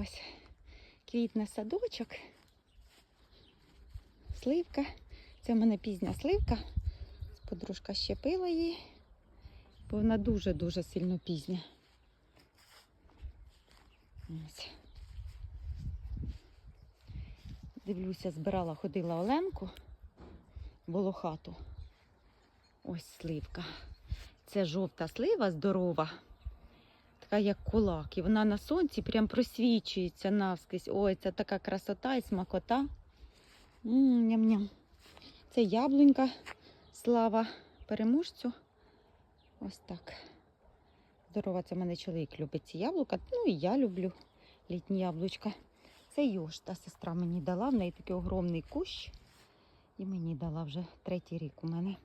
Ось квітне садочок. Сливка. Це в мене пізня сливка. Подружка щепила її, бо вона дуже-дуже сильно пізня. Ось. Дивлюся, збирала, ходила Оленку волохату. Ось сливка. Це жовта слива здорова, така як кулак. І вона на сонці прям просвічується навскрізь. Ой, це така красота і смакота. Ням-ням. Це яблунька, слава переможцю. Ось так. Здорова, це в мене чоловік любить ці яблука. Ну і я люблю літні яблучка. Це Йошта, сестра мені дала. В неї такий огромний кущ. І мені дала вже третій рік у мене.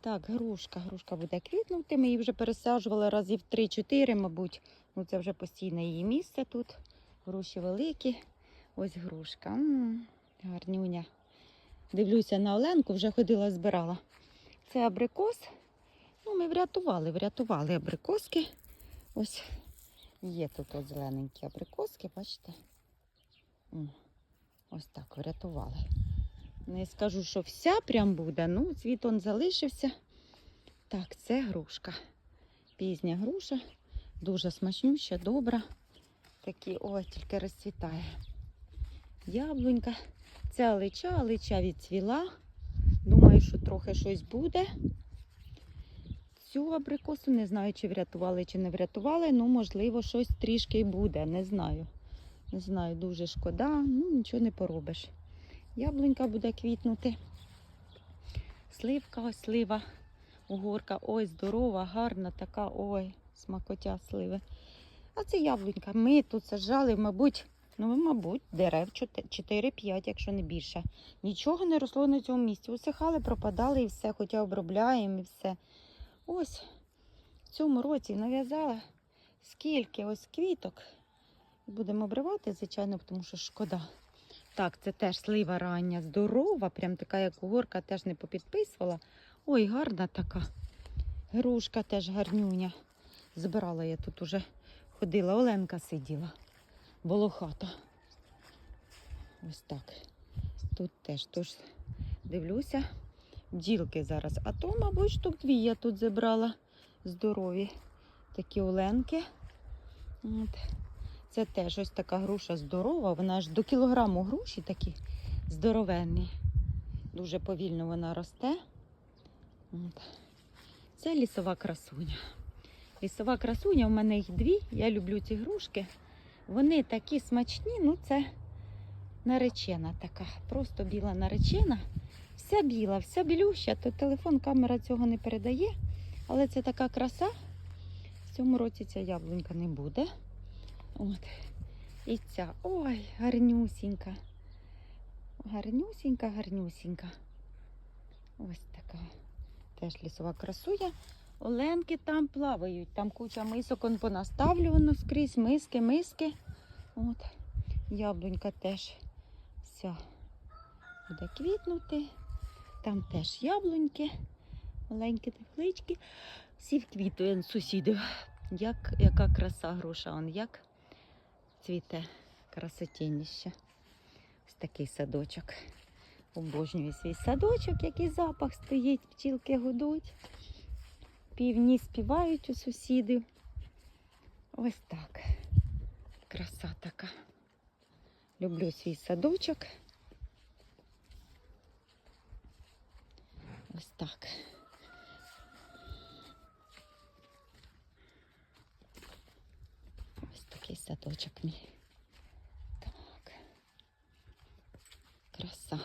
Так, грушка. Грушка буде квітнути. Ми її вже пересаджували разів 3-4, мабуть. Ну, це вже постійне її місце тут. Груші великі. Ось грушка. М, гарнюня. Дивлюся на Оленку, вже ходила, збирала. Це абрикос. Ну, ми врятували, врятували абрикоски. Ось є тут от зелененькі абрикоски, бачите? М, Ось так врятували. Не скажу, що вся прям буде, ну, цвіт он залишився. Так, це грушка. Пізня груша, дуже смачнюща, добра. Такі, ой, тільки розцвітає. Яблунька. Це алича, алича відцвіла. Думаю, що трохи щось буде. Цю абрикосу не знаю, чи врятували, чи не врятували. Ну, можливо, щось трішки й буде. Не знаю. Не знаю, дуже шкода, ну нічого не поробиш. Яблунька буде квітнути. Сливка, слива, угорка, ой, здорова, гарна така, ой, смакотя сливи. А це яблунька. Ми тут саджали, мабуть, ну, мабуть, дерев 4-5, якщо не більше. Нічого не росло на цьому місці. Усихали, пропадали і все, хоча обробляємо і все. Ось в цьому році нав'язала скільки ось квіток. Будемо обривати, звичайно, тому що шкода. Так, це теж слива рання, здорова, прям така, як угорка, теж не попідписувала. Ой, гарна така. Грушка теж гарнюня. Збирала я тут уже ходила, Оленка сиділа. Волохата. Ось так. Тут теж тож дивлюся. Бджілки зараз. А то, мабуть, штук дві я тут забрала здорові. Такі оленки. От. Це теж ось така груша здорова. Вона аж до кілограму груші такі здоровенні. Дуже повільно вона росте. От. Це лісова красуня. Лісова красуня, у мене їх дві. Я люблю ці грушки. Вони такі смачні, ну це наречена така. Просто біла наречена. Вся біла, вся білюща, то телефон, камера цього не передає. Але це така краса. В цьому році ця яблунька не буде. От. І ця. Ой, гарнюсінька. Гарнюсінька, гарнюсінька. Ось така. Теж лісова красуня. Оленки там плавають. Там куча мисок он понаставлювано скрізь, миски, миски. От. Яблунька теж вся буде квітнути. Там теж яблуньки, маленькі теплички. Всі вквітує сусідів. Як, яка краса груша, он як цвіте красотінніще. Ось такий садочок. Обожнюю свій садочок, який запах стоїть, пчілки гудуть. Півні співають у сусідів. Ось так. Краса така. Люблю свій садочок. Ось так. Ось такий садочок мій. Так. Краса.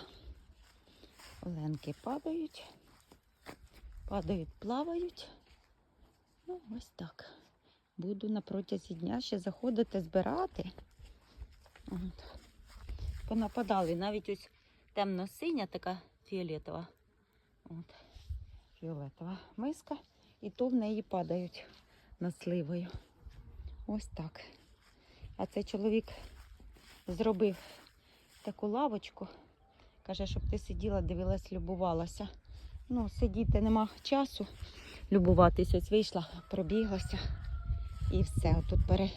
Оленки падають. Падають, плавають. Ну, ось так. Буду на протязі дня ще заходити, збирати. От. Понападали. Навіть ось темно-синя така фіолетова. От. Фіолетова миска. І то в неї падають над сливою. Ось так. А цей чоловік зробив таку лавочку. Каже, щоб ти сиділа, дивилась, любувалася. Ну, сидіти нема часу. Любуватись, ось вийшла, пробіглася. І все. Тут пере,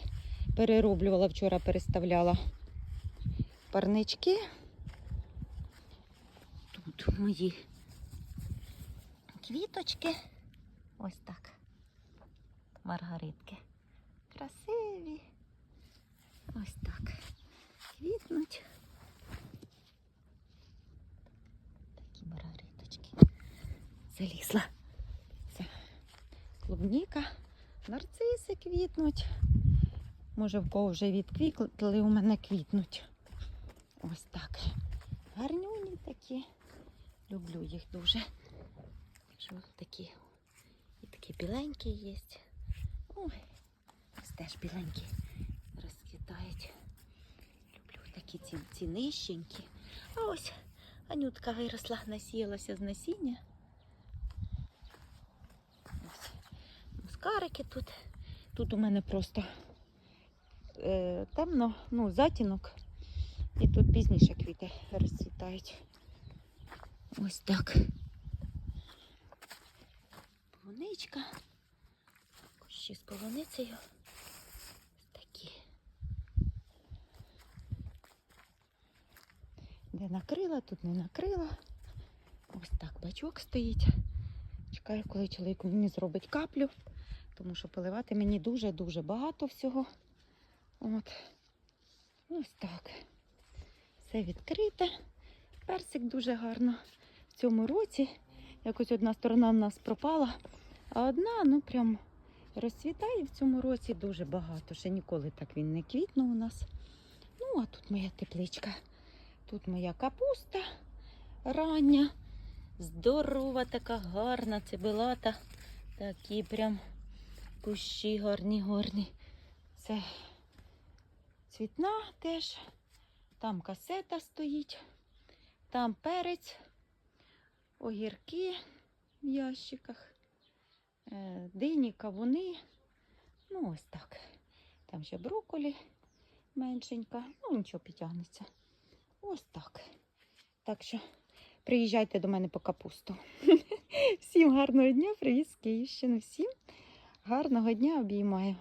перероблювала вчора, переставляла парнички. Тут мої квіточки. Ось так. Маргаритки. Красиві. Ось так. Квітнуть. Такі маргариточки. Залізла. Це клубніка. Нарциси квітнуть. Може, в кого вже відквітли, у мене квітнуть. Ось так. Гарнюні такі. Люблю їх дуже. Такі. І такі біленькі є. Ой, ось теж біленькі розквітають. Люблю такі ці, ці нижченькі. А ось Анютка виросла, насіялася з насіння. Ось тут. Тут у мене просто е, темно, ну, затінок. І тут пізніше квіти розцвітають. Ось так. Полуничка. Кущі з полуницею. Ось такі. Де накрила, тут не накрила. Ось так бачок стоїть. Чекаю, коли чоловік мені зробить каплю, тому що поливати мені дуже-дуже багато всього. От. Ось так. Все відкрите. Персик дуже гарно в цьому році. Якось одна сторона в нас пропала, а одна, ну прям розцвітає в цьому році дуже багато. Ще ніколи так він не квітнув у нас. Ну, а тут моя тепличка. Тут моя капуста рання, здорова, така гарна, цибилата. Такі прям кущі гарні, гарні. Це цвітна теж. Там касета стоїть, там перець, огірки в ящиках, е, дині, кавуни. Ну, ось так. Там ще брокколі меншенька. Ну, нічого підтягнеться. Ось так. Так що приїжджайте до мене по капусту. Всім гарного дня, привіт з Київщини. Всім гарного дня обіймаю.